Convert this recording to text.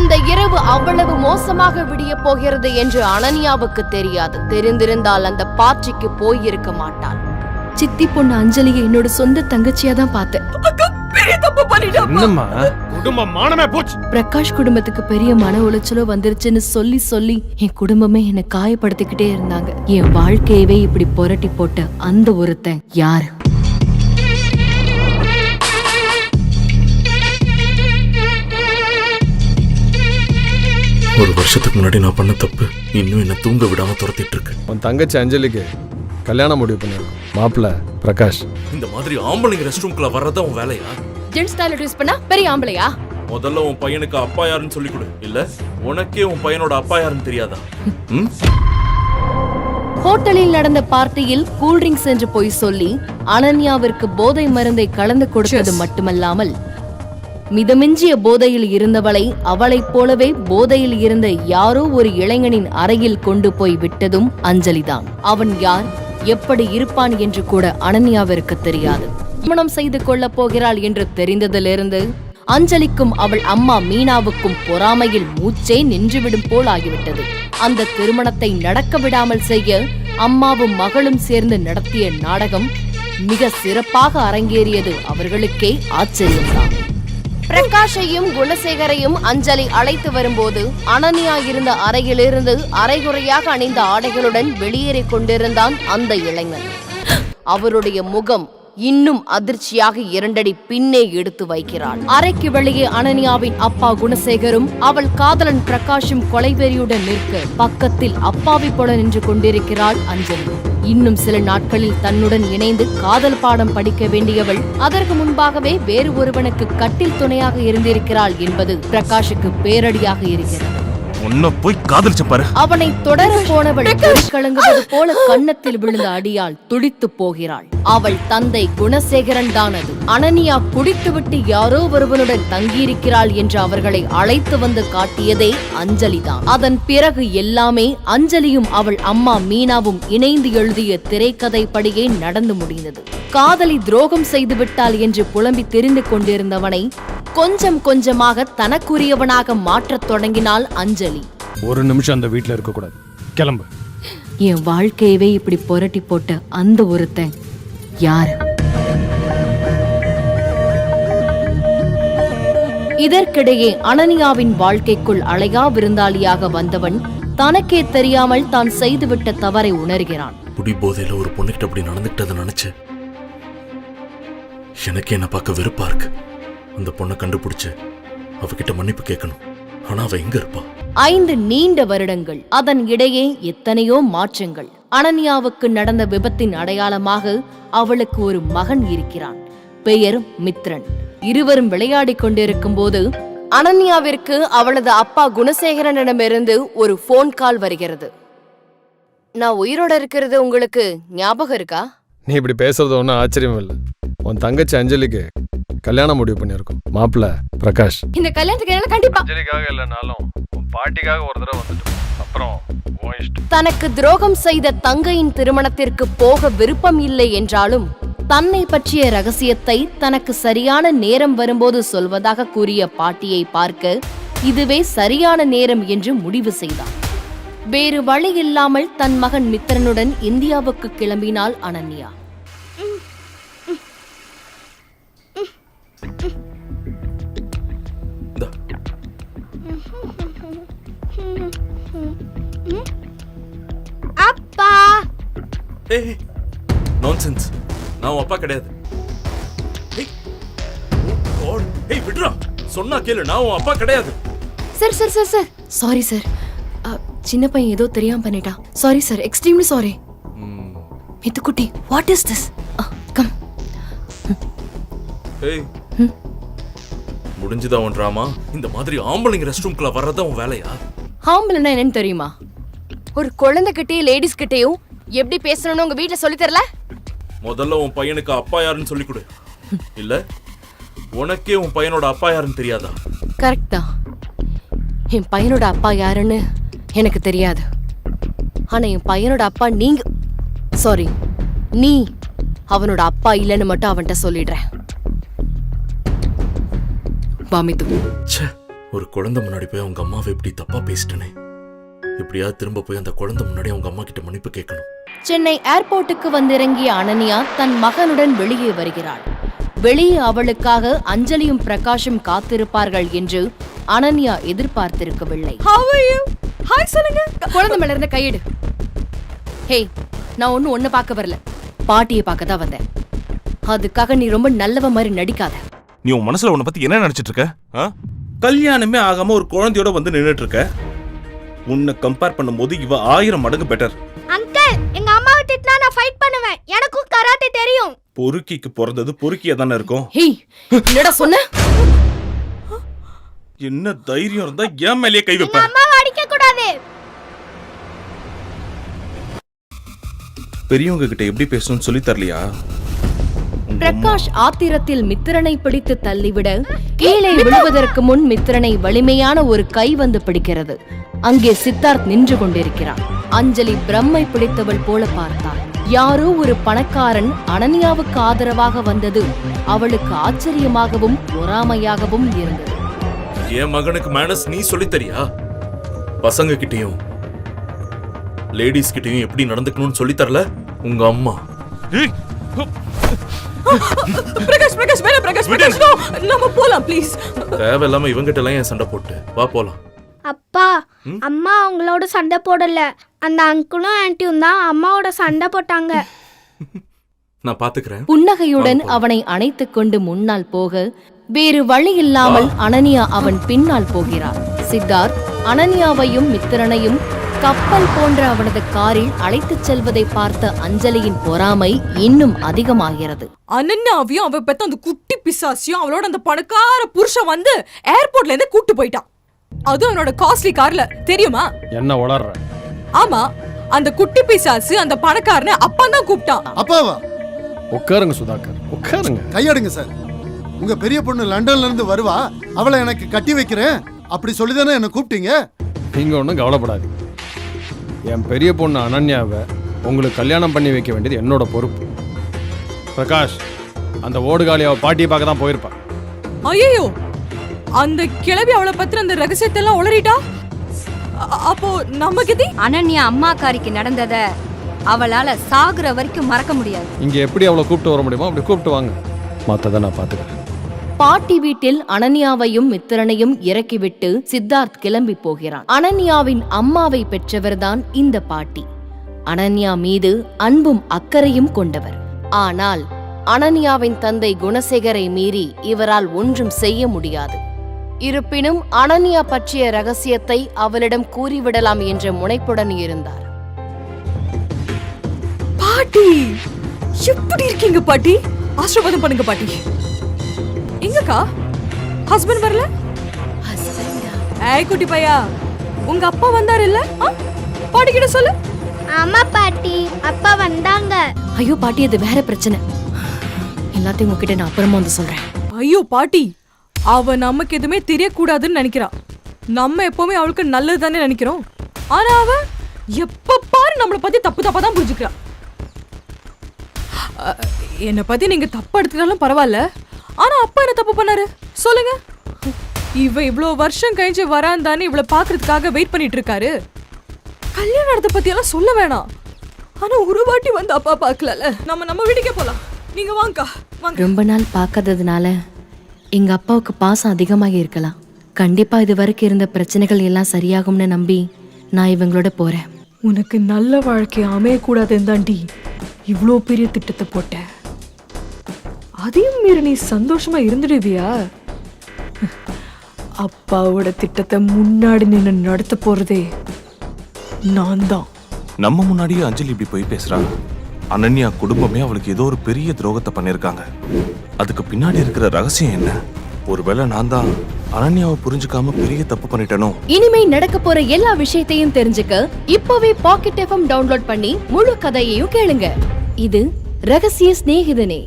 அந்த இரவு அவ்வளவு மோசமாக விடிய போகிறது என்று அனன்யாவுக்கு தெரியாது. தெரிந்திருந்தால் அந்த பார்ட்டிக்கு போயிருக்க மாட்டாள். சித்தி பொண்ணு அஞ்சலியை என்னோட சொந்த தங்கச்சியா தான் பார்த்தேன். பிரகாஷ் குடும்பத்துக்கு பெரிய மன உளைச்சலோ வந்துருச்சுன்னு சொல்லி சொல்லி என் குடும்பமே என்னை காயப்படுத்திக்கிட்டே இருந்தாங்க. என் வாழ்க்கையவே இப்படி புரட்டி போட்ட அந்த ஒருத்தன் யாரு? ஒரு வருஷத்துக்கு முன்னாடி நான் பண்ண தப்பு இன்னும் என்ன தூங்க விடாம துரத்திட்டு இருக்கு உன் தங்கச்சி அஞ்சலிக்கு கல்யாணம் முடிவு பண்ணிருக்கோம் மாப்பிள்ள பிரகாஷ். இந்த மாதிரி ஆம்பளைங்க ரெஸ்ட் ரூம்குள்ள வர்றதா உன் வேலையா? ஜென்ஸ் டாய்லெட் யூஸ் பண்ணா பெரிய ஆம்பளையா? முதல்ல உன் பையனுக்கு அப்பா யாருன்னு சொல்லி கொடு. இல்ல உனக்கே உன் பையனோட அப்பா யாருன்னு தெரியாதா? ம்? ஹோட்டலில் நடந்த பார்ட்டியில் கூல்ட்ரிங்க்ஸ் என்று போய் சொல்லி அனன்யாவிற்கு போதை மருந்தை கலந்து கொடுத்தது மட்டுமல்லாமல் மிதமிஞ்சிய போதையில் இருந்தவளை அவளைப் போலவே போதையில் இருந்த யாரோ ஒரு இளைஞனின் அறையில் கொண்டு போய் விட்டதும் அஞ்சலிதான் அவன் யார்? எப்படி இருப்பான் என்று கூட அனன்யாவிற்கு தெரியாது. திருமணம் செய்து கொள்ளப் போகிறாள் என்று தெரிந்ததிலிருந்து அஞ்சலிக்கும் அவள் அம்மா மீனாவுக்கும் பொறாமையில் மூச்சே நின்றுவிடும் போல் ஆகிவிட்டது. அந்த திருமணத்தை நடக்க விடாமல் செய்ய அம்மாவும் மகளும் சேர்ந்து நடத்திய நாடகம் மிக சிறப்பாக அரங்கேறியது அவர்களுக்கே ஆச்சரியம்தான். பிரகாஷையும் குணசேகரையும் அஞ்சலி அழைத்து வரும்போது அனன்யா இருந்த அறையிலிருந்து அரைகுறையாக அணிந்த ஆடைகளுடன் வெளியேறிக் கொண்டிருந்தான் அந்த இளைஞன். அவருடைய முகம் இன்னும் அதிர்ச்சியாக இரண்டடி பின்னே எடுத்து வைக்கிறாள். அறைக்கு வெளியே அனன்யாவின் அப்பா குணசேகரும் அவள் காதலன் பிரகாஷும் கொலைவெறியுடன் நிற்க பக்கத்தில் அப்பாவி போல நின்று கொண்டிருக்கிறாள் அஞ்சலி. இன்னும் சில நாட்களில் தன்னுடன் இணைந்து காதல் பாடம் படிக்க வேண்டியவள் அதற்கு முன்பாகவே வேறு ஒருவனுக்கு கட்டில் துணையாக இருந்திருக்கிறாள் என்பது பிரகாஷுக்கு பேரடியாக இருக்கிறது. உன்னை போய் காதலிச்ச பாரு. அவனை தொடர போனவள் கலங்குவது போல கன்னத்தில் விழுந்த அடியால் துடித்து போகிறாள். அவள் தந்தை குணசேகரன் தான் அது அனனியா குடித்துவிட்டு யாரோ ஒருவனுடன் தங்கியிருக்கிறாள் என்று அவர்களை அழைத்து வந்து காட்டியதே அஞ்சலிதான். அதன் பிறகு எல்லாமே அஞ்சலியும் அவள் அம்மா மீனாவும் இணைந்து எழுதிய திரைக்கதை படியே நடந்து முடிந்தது. காதலி துரோகம் செய்து விட்டாள் என்று புலம்பி தெரிந்து கொண்டிருந்தவனை கொஞ்சம் கொஞ்சமாக தனக்குரியவனாக மாற்றத் தொடங்கினாள் அஞ்சலி. ஒரு நிமிஷம் அந்த வீட்ல இருக்க கூடாது கிளம்பு. என் வாழ்க்கையவே இப்படி புரட்டி போட்ட அந்த ஒருத்தன் யாரு? இதற்கிடையே அனனியாவின் வாழ்க்கைக்குள் அழையா விருந்தாளியாக வந்தவன் தனக்கே தெரியாமல் தான் செய்துவிட்ட தவறை உணர்கிறான். குடி போதையில ஒரு பொண்ணுகிட்ட அப்படி நடந்துக்கிட்டதை நினைச்சு எனக்கு என்ன பார்க்க வெறுப்பா இருக்கு. அந்த பொண்ணை கண்டுபிடிச்சு அவகிட்ட மன்னிப்பு கேட்கணும். ஆனா அவ எங்க இருப்பா? ஐந்து நீண்ட வருடங்கள். அதன் இடையே எத்தனையோ மாற்றங்கள். அனன்யாவுக்கு நடந்த விபத்தின் அடையாளமாக அவளுக்கு ஒரு மகன் இருக்கிறான். பெயர் மித்ரன். இருவரும் விளையாடிக் கொண்டிருக்கும் போது அனன்யாவிற்கு அவளது அப்பா குணசேகரனிடமிருந்து ஒரு ஃபோன் கால் வருகிறது. நான் உயிரோட இருக்கிறது உங்களுக்கு ஞாபகம் இருக்கா? நீ இப்படி பேசுறது ஒன்றும் ஆச்சரியம் இல்லை உன் தங்கச்சி அஞ்சலிக்கு கல்யாணம் முடிவு பண்ணியிருக்கோம். மாப்பிள்ள பிரகாஷ். இந்த கல்யாணத்துக்கு என்னால கண்டிப்பா அஞ்சலிக்காக இல்லைனாலும் உன் பாட்டிக்காக ஒரு தடவை வந்துட்டு அப்புறம் உன் இஷ்டம். தனக்கு துரோகம் செய்த தங்கையின் திருமணத்திற்கு போக விருப்பம் இல்லை என்றாலும் தன்னை பற்றிய ரகசியத்தை தனக்கு சரியான நேரம் வரும்போது சொல்வதாக கூறிய பாட்டியை பார்க்க இதுவே சரியான நேரம் என்று முடிவு செய்தான். வேறு வழி இல்லாமல் தன் மகன் மித்திரனுடன் இந்தியாவுக்கு கிளம்பினாள் அனன்யா. ஏய் நான்சென்ஸ் நான் உன் அப்பா கிடையாது. ஏய், oh விடுறா. சொன்னா கேளு நான் உன் அப்பா கிடையாது. Sir sir sir sir. Sorry. Sir சின்ன பையன் ஏதோ தெரியாம பண்ணிட்டான். Sorry. Sir extremely sorry. மித்துக்குட்டி what is this come ஏய் முடிஞ்சுதா உன் ட்ராமா இந்த மாதிரி ஆம்பளைங்க ரெஸ்ட் ரூம்குள்ள வர்றதா உன் வேலையா? ஹாம்பிள்னா என்னன்னு தெரியுமா? ஒரு குழந்தைகிட்டயும் லேடிஸ் கிட்டயும் எப்படி பேசணும்னு உங்க வீட்ல சொல்லி தரல? முதல்ல உன் பையனுக்கு அப்பா யாருன்னு சொல்லி கொடு. இல்ல உனக்கே உன் பையனோட அப்பா யாருன்னு தெரியாதா? கரெக்ட் தான். என் பையனோட அப்பா யாருன்னு எனக்கு தெரியாது. ஆனா என் பையனோட அப்பா நீங்க சாரி நீ அவனோட அப்பா இல்லைன்னு மட்டும் அவன்கிட்ட சொல்லிடுறேன் வாமித்து. ச்சே ஒரு குழந்தை முன்னாடி போய் அவங்க அம்மாவை இப்படி தப்பா பேசிட்டனே. எப்படியாவது திரும்ப போய் அந்த குழந்தை முன்னாடி அவங்க அம்மா கிட்ட மன்னிப்பு கேட்கணும். சென்னை ஏர்போர்ட்டுக்கு வந்திறங்கிய அனன்யா தன் மகனுடன் வெளியே வருகிறாள். வெளியே அவளுக்காக அஞ்சலியும் பிரகாஷும் காத்திருப்பார்கள் என்று அனன்யா எதிர்பார்த்திருக்கவில்லை. ஹாய் சொல்லுங்க. குழந்தை மேல இருந்த கையெடு. ஹே நான் ஒண்ணு ஒண்ணு பார்க்க வரல. பாட்டியை பார்க்க தான் வந்தேன். அதுக்காக நீ ரொம்ப நல்லவ மாதிரி நடிக்காத. நீ உன் மனசுல உன்னை பத்தி என்ன நினைச்சிட்டு இருக்க? ஆ? கல்யாணமே ஆகாம ஒரு குழந்தையோட வந்து நின்னுட்டு இருக்க. உன்னை கம்பேர் பண்ணும்போது இவ ஆயிரம் மடங்கு பெட்டர் எனக்கும் கராத்தே தெரியும். பொறுக்கிக்கு பிறந்தது பொறுக்கியா தானே இருக்கும்? ஹேய் என்னடா சொன்ன? என்ன தைரியம் இருந்தா ஏன் மேலேயே கை வைப்ப. அம்மாவை அடிக்க கூடாது பெரியவங்க கிட்ட எப்படி பேசணும்னு சொல்லி தரலையா? பிரகாஷ் ஆத்திரத்தில் மித்திரனை பிடித்து தள்ளிவிட கீழே விழுவதற்கு முன் மித்திரனை வலிமையான ஒரு கை வந்து பிடிக்கிறது. அங்கே சித்தார்த் நின்று கொண்டிருக்கிறான். அஞ்சலி பிரம்மை பிடித்தவள் போல பார்த்தாள். யாரோ ஒரு பணக்காரன் அனன்யாவுக்கு ஆதரவாக வந்தது. அவளுக்கு ஆச்சரியமாகவும் பொறாமையாகவும் இருந்தது. என் மகனுக்கு மேனஸ் நீ சொல்லித் தரியா பசங்க கிட்டயும் லேடிஸ் கிட்டயும் எப்படி நடந்துக்கணும்னு சொல்லித் தரல உங்க அம்மா. பிரகாஷ் பிரகாஷ் வேணா பிரகாஷ் பிரகாஷ் no நம்ம போலாம் ப்ளீஸ் தேவையில்லாம இவங்கிட்ட எல்லாம் என் சண்டை போட்டு? வா போலாம். அப்பா அம்மா அவங்களோட சண்டை போடல. அந்த அங்கிளும் ஆன்ட்டியும் தான் அம்மாவோட சண்டை போட்டாங்க. நான் பாத்துக்கிறேன். புன்னகையுடன். அவனை அணைத்துக் கொண்டு முன்னால் போக வேறு வழி இல்லாமல் அனன்யா அவன் பின்னால் போகிறார். சித்தார்த் அனன்யாவையும் மித்திரனையும் கப்பல் போன்ற அவனது காரில் அழைத்துச் செல்வதை பார்த்த அஞ்சலியின் பொறாமை இன்னும் அதிகமாகிறது. அனன்யாவையும் அவ பெத்த அந்த குட்டி பிசாசியும் அவளோட அந்த பணக்கார புருஷன் வந்து ஏர்போர்ட்ல இருந்து கூட்டு போயிட்டான். அதுவும் அவனோட காஸ்ட்லி கார்ல தெரியுமா? என்ன உளர்ற? ஆமா அந்த குட்டி பிசாசு அந்த பணக்காரனை அப்பா தான் கூப்பிட்டான். அப்பாவா? உட்காருங்க சுதாகர் உட்காருங்க. கையாடுங்க சார். உங்க பெரிய பொண்ணு லண்டன்ல இருந்து வருவா அவளை எனக்கு கட்டி வைக்கிறேன். அப்படி சொல்லிதானே என்ன கூப்பிட்டீங்க? நீங்க ஒன்றும் கவலைப்படாதீங்க. என் பெரிய பொண்ணு அனன்யாவை உங்களுக்கு கல்யாணம் பண்ணி வைக்க வேண்டியது என்னோட பொறுப்பு. பிரகாஷ் அந்த ஓடுகாலி அவ பாட்டியை பார்க்க தான் போயிருப்பா. ஐயோ அந்த கிழவி அவளை பத்திர அந்த ரகசியத்தை எல்லாம் உளறிட்டா? அப்போ நம்ம கிதி? அனன்யா அம்மாக்காரிக்கு நடந்தத அவளால சாகுற வரைக்கும் மறக்க முடியாது. இங்க எப்படி அவளை கூப்பிட்டு வர முடியுமோ அப்படி கூப்பிட்டு வாங்க. மற்றதை நான் பார்த்துக்கிறேன் பாட்டி வீட்டில் அனன்யாவையும் மித்திரனையும் இறக்கிவிட்டு சித்தார்த் கிளம்பி போகிறான். அனன்யாவின் அம்மாவை பெற்றவர்தான் இந்த பாட்டி. அனன்யா மீது அன்பும் அக்கறையும் கொண்டவர். ஆனால் அனன்யாவின் தந்தை குணசேகரை மீறி இவரால் ஒன்றும் செய்ய முடியாது. இருப்பினும் அனன்யா பற்றிய ரகசியத்தை அவளிடம் கூறிவிடலாம் என்ற முனைப்புடன் இருந்தார். பாட்டி! எப்படி இருக்கீங்க பாட்டி? ஆசீர்வாதம் பண்ணுங்க பாட்டி. எங்கக்கா? ஹஸ்பண்ட் வரல? ஏய் குட்டி பையா. உங்க அப்பா வந்தாரு இல்ல பாட்டி கிட்ட சொல்லு. ஆமா பாட்டி அப்பா வந்தாங்க. ஐயோ பாட்டி அது வேற பிரச்சனை. எல்லாத்தையும் உங்ககிட்ட நான் அப்புறமா வந்து சொல்றேன். ஐயோ பாட்டி! அவ நமக்கு எதுவுமே தெரியக்கூடாதுன்னு நினைக்கிறா நம்ம எப்பவுமே அவளுக்கு நல்லது தானே நினைக்கிறோம். ஆனா அவ எப்ப பாரு நம்மளை பத்தி தப்பு தப்பா தான் புரிஞ்சுக்கிறா. என்னை பத்தி நீங்க தப்பு எடுத்துக்கிட்டாலும் பரவாயில்ல. ஆனா அப்பா என்ன தப்பு பண்ணாரு? சொல்லுங்க. இவ இவ்வளோ வருஷம் கழிஞ்சி வரான் தானே இவளை பாக்குறதுக்காக வெயிட் பண்ணிட்டு இருக்காரு. கல்யாணத்தை பத்தி எல்லாம் சொல்ல வேணாம். ஆனா ஒரு வாட்டி வந்து அப்பா பார்க்கலல நம்ம நம்ம வீட்டுக்கே போலாம். நீங்க வாங்கக்கா வாங்க ரொம்ப நாள் பார்க்காததுனால எங்க அப்பாவுக்கு பாசம் அதிகமாக இருக்கலாம். கண்டிப்பா இது வரைக்கும் இருந்த பிரச்சனைகள் எல்லாம் சரியாகும்னு நம்பி நான் இவங்களோட போறேன். உனக்கு நல்ல வாழ்க்கை அமையக்கூடாதுன்னு தாண்டி இவ்வளோ பெரிய திட்டத்தை போட்ட. அதையும் மீறி நீ சந்தோஷமா இருந்துடுவியா? அப்பாவோட திட்டத்தை முன்னாடி நின்று நடத்த போறதே நான் தான். நம்ம முன்னாடியே அஞ்சலி இப்படி போய் பேசுறா அனன்யா குடும்பமே அவளுக்கு ஏதோ ஒரு பெரிய துரோகத்தை பண்ணிருக்காங்க அதுக்கு பின்னாடி இருக்கிற ரகசியம் என்ன? ஒருவேளை நான் தான் அனன்யாவை புரிஞ்சுக்காம பெரிய தப்பு பண்ணிட்டேனோ? இனிமே நடக்க போற எல்லா விஷயத்தையும் தெரிஞ்சுக்க இப்பவே பாக்கெட் எஃப்எம் டவுன்லோட் பண்ணி முழு கதையையும் கேளுங்க. இது ரகசிய சிநேகிதனே.